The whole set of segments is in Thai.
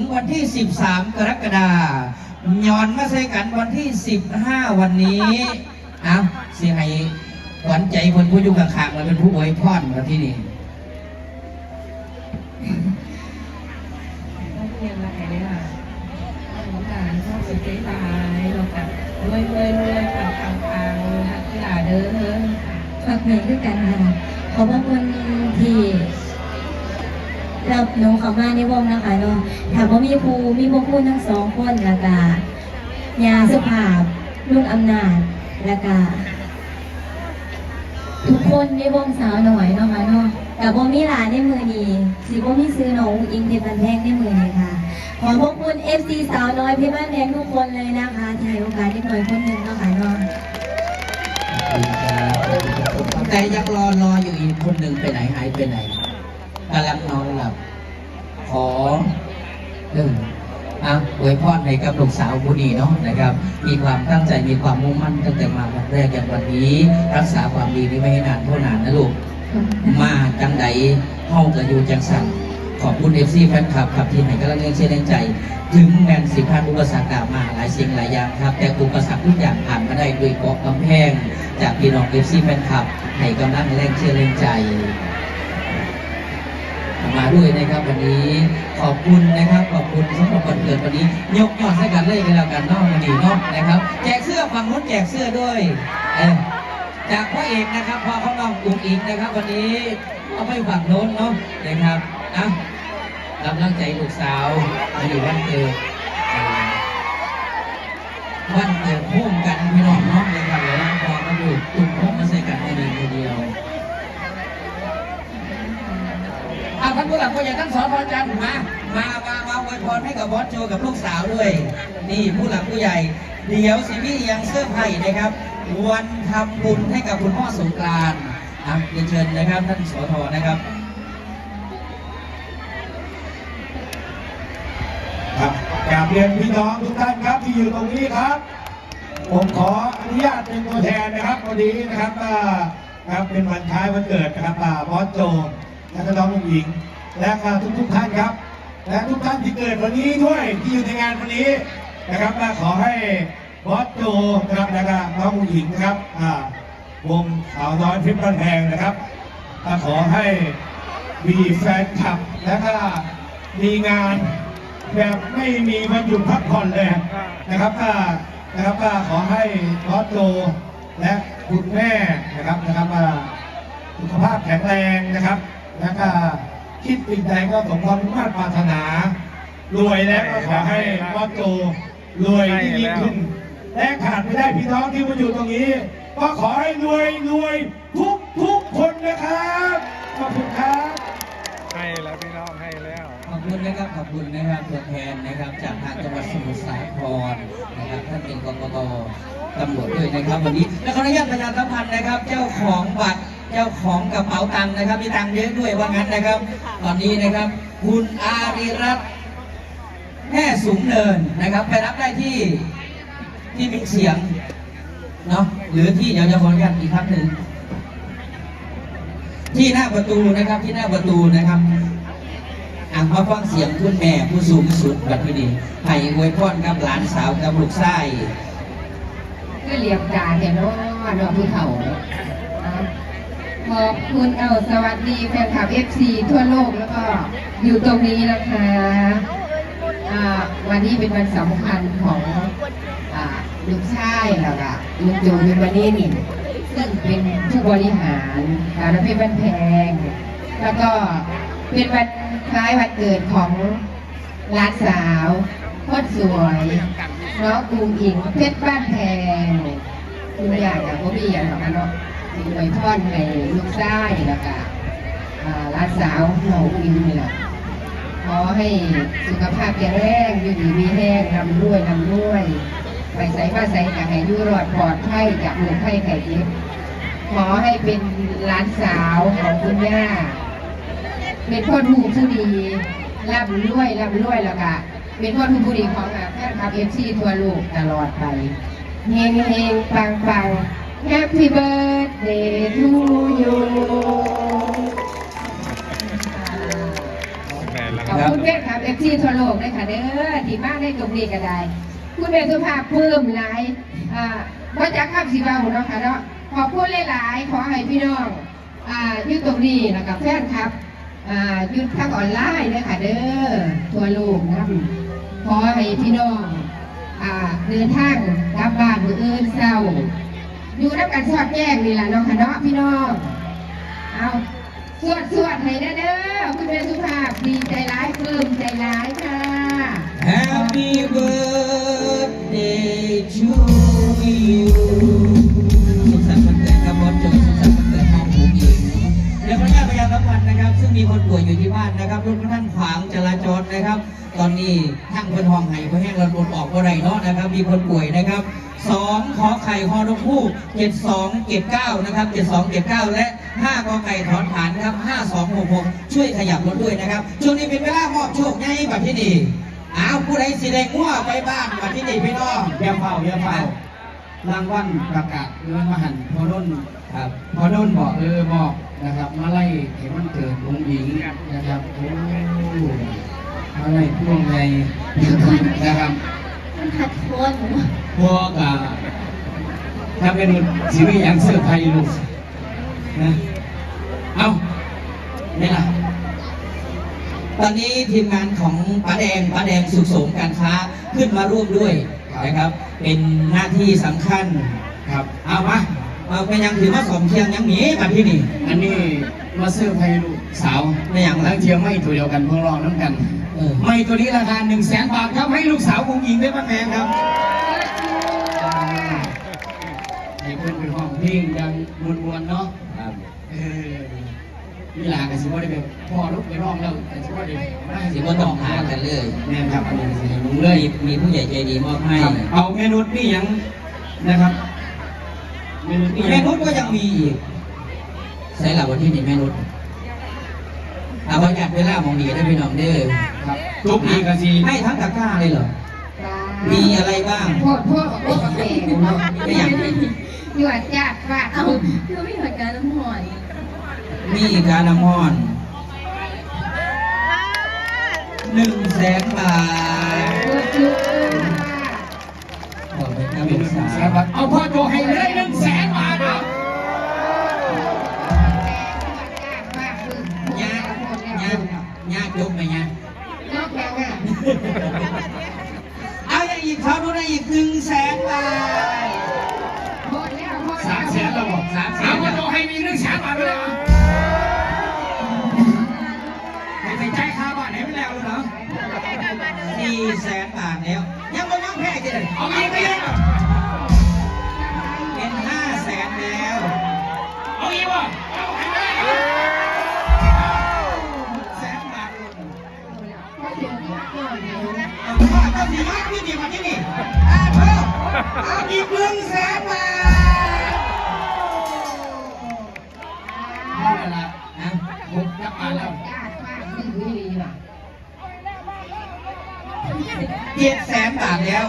งอิงวันที่ 13 กรกฎาคมย้อนมาใส่กันวันที่ 15 วันนี้เอาเสียให้หวานใจคนผู้อยู่ข้างๆเราเป็นผู้อวยพรมาที่นี่นักเรียนมาไหนเนี่ยหลวงตาชอบสุดใจตายหลวงตารวยรวยรวยปังปังปังนักกีฬาเดินฝากเพลงด้วยกันค่ะขอบพระคุณที่ รับน้องเขามาในวงนะคะเนาะถามว่ามีครูมีพวกครูทั้งสองคนแล้วก็ยาสุภาพลุงอำนาจแล้วก็ทุกคนในวงสาวหน่อยเนาะค่ะเนาะกับบ่มีหลานในมือนี้สิบ่มีซื้อน้องอิงเพชรบันแพงในมือนี้ค่ะ ขอขอบคุณ FC สาวน้อยเพชรบ้านแพงทุกคนเลยนะคะที่ให้โอกาสเด็กน้อยคนหนึ่งเนาะค่ะเนาะแต่ยังรอรออยู่อีกคนหนึ่งไปไหนหายไปไหน กำลังนอนหลับ ขอเรื่องอะอวยพรให้กับลูกสาวผู้ดีเนาะนะครับ มีความตั้งใจมีความมุ่งมั่นตั้งแต่มาวันแรกอย่างวันนี้ รักษาความดีนี้ไว้ให้นานเท่านานนะลูก มาจังใดเฮาก็อยู่จังสั่นขอบคุณเอฟซีแฟนคลับครับที่ให้กำลังเชียร์แรงใจ ถึงแมนสิพันอุปสรรคตามมาหลายสิ่งหลายอย่างครับ แต่อุปสรรคทุกอย่างผ่านมาได้ด้วยเกาะกำแพง จากพี่น้องเอฟซีแฟนคลับให้กำลังแรงเชียร์แรงใจ มาด้วยนะครับวันนี้ขอบคุณนะครับขอบคุณสำหรับวันเกิดวันนี้ ยกยอดให้กันเลยกันแล้วกันนอกวันนี้นาะนะครับ แจกเสื้อฝั่งนู้นแจกเสื้อด้วยจากพ่อเอกนะครับพ่อเขาน้องอุ้งอิงนะครับ วันนี้เอาไปฝั่งโน้นเนาะนะครับนะกำลังใจลูกสาววันนี้วันเกิดวันเกิดพุ่มกันพี่น้องเนาะ ท่านผู้หลักผู้ใหญ่ทั้งสองพอจันมามามามาอวยพรให้กับบอสโจกับลูกสาวด้วย นี่ผู้หลักผู้ใหญ่ เดี๋ยวสิมี่ยังเสื้อร์ไผ่นะครับ วันทำบุญให้กับคุณพ่อสงกรานต์อะเรียนเชิญนะครับท่านสอทอนะครับ ครับกราบเรียนพี่น้องทุกท่านครับที่อยู่ตรงนี้ครับ ผมขออนุญาตเป็นตัวแทนนะครับวันนี้นะครับอ่าครับเป็นวันคล้ายวันเกิดนะครับอ่าบอสโจ และก็น้องลุงหญิง และก็ทุกทุกท่านครับ และทุกท่านที่เกิดวันนี้ด้วยที่อยู่ในงานวันนี้นะครับมาขอให้บอสโจนะครับและก็น้องลุงหญิงนะครับอ่าวงสาวน้อยเพชรบ้านแพงนะครับขอให้มีแฟนคลับและก็มีงานแบบไม่มีวันหยุดพักผ่อนเลยนะครับก็นะครับก็ขอให้บอสโจและคุณแม่นะครับนะครับสุขภาพแข็งแรงนะครับ แล้วก็คิดสิ่งใดก็สมความมุ่งมั่นปรารถนา รวยแล้วก็ขอให้บอสโจรวยยิ่งยิ่งขึ้น และขาดไม่ได้พี่น้องที่มาอยู่ตรงนี้ ก็ขอให้รวยรวยทุกทุกคนนะครับขอบคุณครับให้แล้วพี่น้องให้แล้วขอบคุณนะครับขอบคุณนะครับตัวแทนนะครับจากทางจังหวัดสมุทรสาครนะครับท่านเป็นกกตตำรวจด้วยนะครับวันนี้และขออนุญาตประชาสัมพันธ์นะครับ เจ้าของบัตร เจ้าของกระเป๋าตังค์นะครับ มีตังค์เยอะด้วยว่างั้นนะครับ ตอนนี้นะครับ คุณอารีรัตน์แม่สูงเนินนะครับ ไปรับได้ที่ที่มิกเสียงเนาะหรือที่เดี๋ยวจะขออนุญาตอีกครั้งหนึ่งที่หน้าประตูนะครับที่หน้าประตูนะครับอะมาฟังเสียงคุณแม่ผู้สูงสุดบัดนี้ให้อวยพรกับหลานสาวกับลูกชายก็เรียบด่าแต่น้องน้องผู้เฒ่า ขอบคุณเอาสวัสดีแฟนคลับ FC ทั่วโลกแล้วก็อยู่ตรงนี้นะคะวันนี้เป็นวันสำคัญของอลูกชายแล้วก็ลูกโจเป็นวันนี้นี่ซึ่งเป็นผู้บริหารการรถไฟบ้านแพง แล้วก็เป็นวันคล้ายวันเกิดของหลานสาวโคตรสวยน้องอูอิงเพชรบ้านแพงคุณอยากจากพ่อพี่อย่างหรอกนเนาะ สิอวยพรให้ลูกชายแล้วก็อ่านสาวน้องอูอิงนี่แหละขอให้สุขภาพแข็งแรงอยู่ดีมีแห้งนำรวยนำรวยไปใส่มาใส่จากให้ยุรอดปลอดภัยจากโรคภัยไข้เจ็บขอให้เป็นหลานสาวของคุณย่าเป็นพ่อทูผู้ดีร่ำรวยร่ำรวยแล้วก็เป็นพ่อทูผู้ดีของแฟนคลับเอฟซีทั่วโลกตลอดไปเฮงเฮงปังปังแฮปปี้เบอร์ Happy birthday to you แม่แล้วขอบคุณแม่ครับเอฟซีทั่วโลกเลยค่ะเด้อที่มากได้ตรงนี้ก็ได้ คุณแม่สุภาพเพิ่มหลายอ่าว่าจะข้ามสีบาหุ่นเนาะค่ะเนาะขอพูดหลายๆ ขอให้พี่น้องอ่าอยู่ตรงนี้แล้วกับแฟนครับอ่าอยุดทางออนไลน์เลยค่ะเด้อทั่วโลกนะขอให้พี่น้องอ่าเดินทางกลับบ้านมืออื่นเศร้า อยู่นับกันสอดแจ้งนี่แหละเนาะค่ะเนาะพี่น้อง เอาสวดสวดให้นะเด้อคุณแม่สุภาพดีใจร้ายเพิ่มใจร้ายค่ะ Happy birthday to you สุขสันต์วันเกิดครับบอสโจสุขสันต์วันเกิดน้องผู้หญิงเดี๋ยวขออนุญาตประชาสัมพันธ์นะครับ ซึ่งมีคนป่วยอยู่ที่บ้านนะครับรถท่านขวางจราจรนะครับ ตอนนี้ทั้งเพิ่นห้องไห้เพื่อให้เราลดออกก็ได้เนาะนะครับ มีคนป่วยนะครับสองขอไข่ฮอนกคู่เจ็ดสองเจ็ดเก้านะครับเจ็ดสองเจ็ดเก้าและห้ากอไก่ถอนฐานนะครับห้าสองหกหกช่วยขยับรถด้วยนะครับช่วงนี้เป็นเวลามอบโชคใหญ่แบบที่นี่อ้าวผู้ใดสิได้งัวไปบ้านแบบที่นี่พี่น้องเยี่ยมเฝ้าเยี่ยมเฝ้ารางวัลประกาศเงินมหันพอด้นครับพอด้นบอกเออบอกนะครับ มาไล่เข็มมันเกิดลงหญิงนะครับโอ้ มาไล่พ่วงในนะครับมันทัดโทนพวกอ่าถ้าเป็นชีวิตอย่างเสื้อร์ไทยลูกนะเอาเนี่ยล่ะตอนนี้ทีมงานของป้าแดงป้าแดงสุขสมการค้าขึ้นมาร่วมด้วยนะครับ เป็นหน้าที่สำคัญครับ เอามาเอาไปยังถือว่าสมเทียงยังหนีมาที่นี่อันนี้มาเสื้อร์ไทยลูกสาวไม่อย่างไรทั้งเทียมไม่ตัวเดียวกันเพื่อรองน้ำกันเออ ไม่ตัวนี้ราคา1นึ่งแสนบาทครับให้ลูกสาวคงยิงได้บ้านแพงครับให้เพื่อนไปห้องเพลงดังมวนๆเนาะครับเออมีหลานกับสิบ่ได้ไปพ่อลูกไปร้องแล้วแต่สิบ่ได้มาสิบ่ต้องหากันเลยแม่นครับอันนี้สิลุงเลยมีมีผู้ใหญ่ใจดีมอบให้ครับเอาเมนูนี่ยังนะครับเมนูนี่แม่นุชก็ยังมีอีกใส่หลับวันที่นี่แม่นุชเอาไว้จัดเวลามองดีได้พี่น้องเด้อ ครับทุกนี้ก็สิให้ทั้งตะกร้าเลยเหรอ มีอะไรบ้างโทษโทษของโลกกาแฟเนาะไม่อย่างนี้หยวดจ้าฟาดเอาทุกคือไม่เหมือนกันน้ำหอนมีการน้ำห้อนหนึ่งแสนบาทเพื่อจุ๊ขอบคุณครับเมลูนูกหนึ่สางแสวนบาทเอาพ่อโจให้เลยหนึ่งแสนบาทครับฟาดคือญาติญาติญาติยกไหมญาตินอกแล้วอะ เอาอย่างอีกเขาดูได้อีกหนึ่งแสนบาทหมดแล้วหมดสามแสนแล้วบอกสามแสนเอาพ่อโจให้มีหนึ่งแสนบาทไปเลยเหรอให้ไปจ่ายค่าบ้านให้ไปแล้วเหรอสี่แสนบาทแล้ว ยังไม่ยังแพ้กันเลยเอาอีกไปเลยเหรอเป็นห้าแสนแล้ว เอาอีกวะ ว่าก็สี่ยักษ์ที่ดีกว่าที่นี่อ่าเพิ่มเอาอีกหนึ่งแสนบาทเอาเวลานะผมจะมาแล้วจ้าฟาดคือดีว่ะเจ็ดแสนบาทแล้ว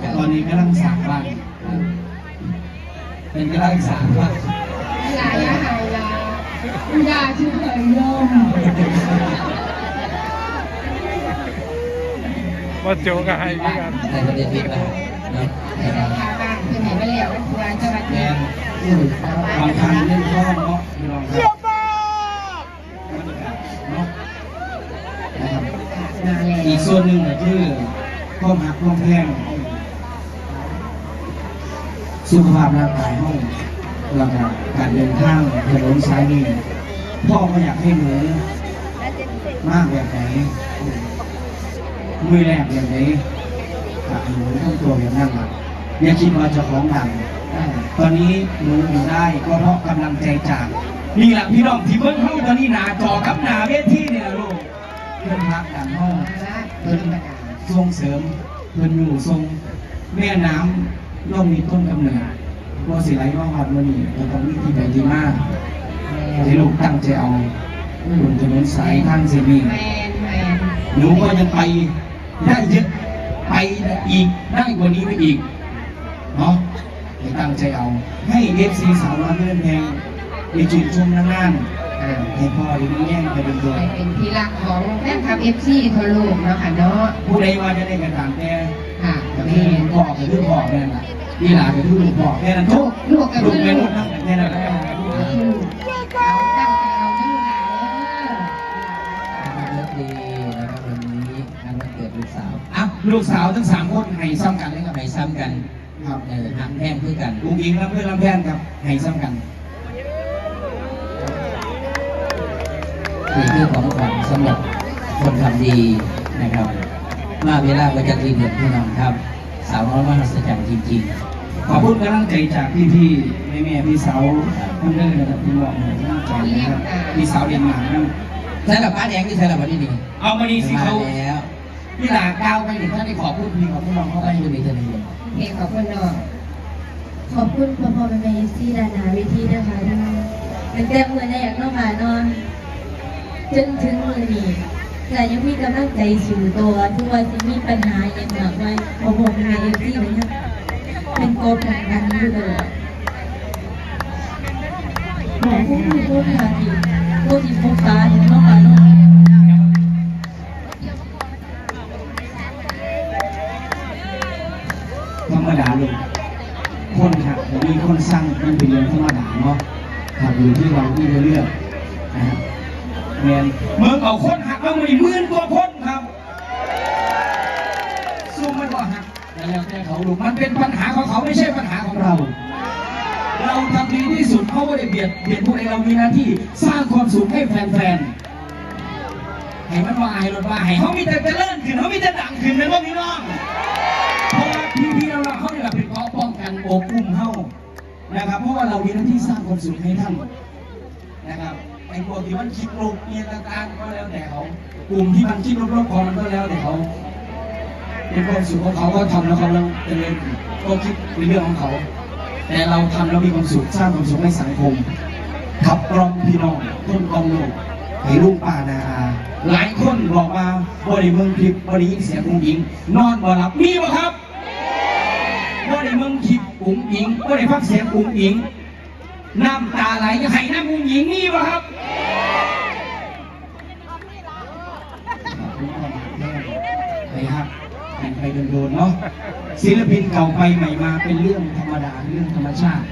สาวตอนนี้กำลังสร้างบ้านเป็นกำลังสร้างบ้านหลายอาหารลาอย่าชื่อเหยลมว่าโจก็ให้ด้วยกันในประเด็นนี้นะเนาะในราคาบ้านคือไหนมาแล้วมันควรจะมาแมเที่ยวนบางครั้งเล่นข้อเนาะพี่น้องครับเนาะนะครับมาแล้วอีกส่วนหนึ่งก็คือความหักความแพง สุขภาพร่างกายห้องแล้วก็การเดินทางถนนสายนี้พ่อก็อยากให้หนูมากแบบไหนมือแรกแบบไหนอะหนูต้องตัวแบบนั้นล่ะอย่าคิดว่าจะของดังตอนนี้หนูอยู่ได้ก็เพราะกำลังใจจากนี่แหละพี่น้องที่เบิ้งเข้าตอนนี้หนาจอกับหนาเวทีเนี่ยลูกเพื่อนพักดังห้องเปิดประกาศส่งเสริมเพื่อนอยู่ทรงแม่น้ำ ย่อมมีต้นกำเนิดตัวสิไหลว่าหอดมันนี่เราต้องมีที่ไหนที่มากให้ลูกตั้งใจเอาบนถนนสายทางเซมีแมนแมนหนูก็ยังไปได้เยอะไปอีกได้กว่านี้ไปอีกเนาะให้ตั้งใจเอา ให้เอฟซีสาวน้อยเพื่อนแพงในจุดชมนานๆอ่าให้พ่อได้มีแย่งไปเป็นตัวไปเป็นที่รักของแฟนคลับเอฟซีทั่วโลกเนาะค่ะเนาะผู้ใดว่าจะได้กระตามแต่ ค่ะแต่แมคือนพ่อก็คือพ่อแม่นล่ะนี่หลานก็คือลูกพ่อแค่นั้นทุกลูกกับลูลูกกแม่ลูลูกกนั่งแค่นั้นแหละเอาตั้งใจเอาเด้อหลานเด้อเลิกดีนะครับวันนี้งานวันเกิดลูกสาวอะลูกสาวทั้งสามคนให้ซ้ำกันเลยครับไปซ้ำกันครับเออหักแห้งเพื่อกันลุงอิงรับเพื่อนรับแพนครับให้ซ้ำกันนี่คือของขวัญสำหรับคนทำดีนะครับ มาเวลาประจักษ์รีเดือนพี่น้องครับ สาวน้อยมหัศจรรย์จริงขอบคุณกำลังใจจากพี่พี่แม่แม่ๆพี่สาวท่านเด้อนะครับที่บอกให้กำลังใจนะครับพี่สาวเรียนมานะๆใช่หลับป้าแดงที่ใช่หลับวันนี้นี่เอามาดีสิมาเขาแล้วพี่หลาก้าวไปเห็นท่านได้ขอบคุณพี่ขอบคุณน้องเขาเขาไปไปอยู่ในทะเลเพลงของคุณน้องขอบคุณพ่อพ่อแม่แม่ที่ดานาเวทีนะคะที่เป็นแต่มือแรกเนาะค่ะเนอนจนถึงมือนี้ แต่ยังมีกำลังใจสู่ตัวที่ว่าจะมีปัญหาอย่างมากมายพ่อพ่อแม่แม่ที่มันยังเป็นโกดกันกันอยู่เลยหมอผู้มีผู้ทาดีผู้ที่พบตาอย่างนาะค่ะเนาะธรรมดาลยคนหักหรือมีคนสร้างมันเป็นเรื่องธรรมดาเนาะหักอยู่ที่เราที่จะเลือกนะครับ แมนเมืองเอาคนหักมาหมื่นหมื่นกว่าคนครับสู้มันว่าหักแต่แล้วแต่เขาลูกมันเป็นปัญหาของเขาไม่ใช่ปัญหาของเรา เราทำดีที่สุดเขาไม่ได้เบียดเบียดผู้ใดเรามีหน้าที่สร้างความสุขให้แฟนๆให้มันว่าอายรถว่าให้เขามีแต่เจริญขึ้นเขามีแต่ดังขึ้นเป็นว่าพี่น้องเพราะว่าพี่ๆเราเราเขาเนี่ยเป็นเกราะป้องกันโอบอุ้มเขานะครับเพราะว่าเรามีหน้าที่สร้างความสุขให้ท่าน ไอ้พวกที่มันคิดลบเนี่ยต่างๆก็แล้วแต่เขากลุ่มที่มันคิดลบๆของมันก็แล้วแต่เขาเป็นความสุขของเขาก็ทำแล้วเขาแล้วเจริญก็คิดเป็นเรื่องของเขา แต่เราทำแล้วมีความสุขสร้างความสุขให้สังคมขับกล่อมพี่น้องต้นกองโลกให้ลูกป่านาอาหลายคนบอกมาบริเมืองคลิปบริยินเสียงกุ้งอิง นอนบ่หลับมีบ่ครับบริเมืองคลิปกุ้งอิงบริฟังเสียงกุ้งอิง น้ำตาไหลจะให้น้ำมุ้งอิงมีบ่ครับไปครับไปโดนๆเนาะศิลปินเก่าไปใหม่มาเป็นเรื่องธรรมดาเรื่องธรรมชาติ